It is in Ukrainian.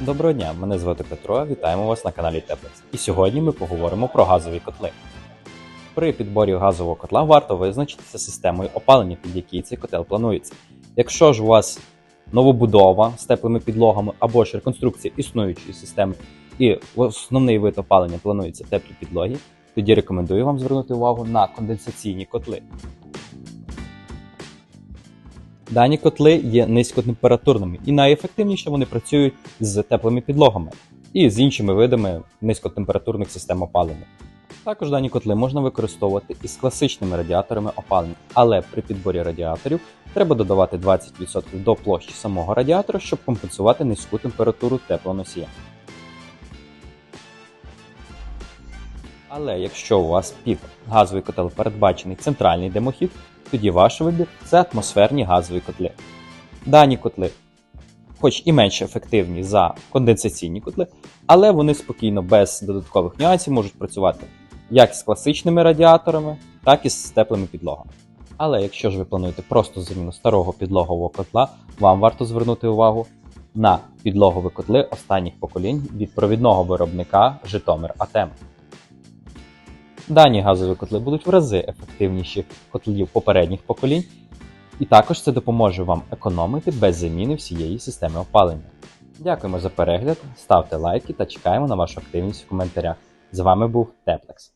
Доброго дня, мене звати Петро. Вітаємо вас на каналі Теплеx. І сьогодні ми поговоримо про газові котли. При підборі газового котла варто визначитися системою опалення, під який цей котел планується. Якщо ж у вас новобудова з теплими підлогами або ж реконструкція існуючої системи, і основний вид опалення планується теплі підлоги, тоді рекомендую вам звернути увагу на конденсаційні котли. Дані котли є низькотемпературними і найефективніше вони працюють з теплими підлогами і з іншими видами низькотемпературних систем опалення. Також дані котли можна використовувати із класичними радіаторами опалення, але при підборі радіаторів треба додавати 20% до площі самого радіатора, щоб компенсувати низьку температуру теплоносія. Але якщо у вас під газовий котел передбачений центральний димохід, тоді ваш вибір це атмосферні газові котли. Дані котли, хоч і менш ефективні за конденсаційні котли, але вони спокійно, без додаткових нюансів можуть працювати як з класичними радіаторами, так і з теплими підлогами. Але якщо ж ви плануєте просто заміну старого підлогового котла, вам варто звернути увагу на підлогові котли останніх поколінь від провідного виробника Житомир АТЕМ. Дані газові котли будуть в рази ефективніші котлів попередніх поколінь, і також це допоможе вам економити без заміни всієї системи опалення. Дякуємо за перегляд, ставте лайки та чекаємо на вашу активність в коментарях. З вами був Теплекс.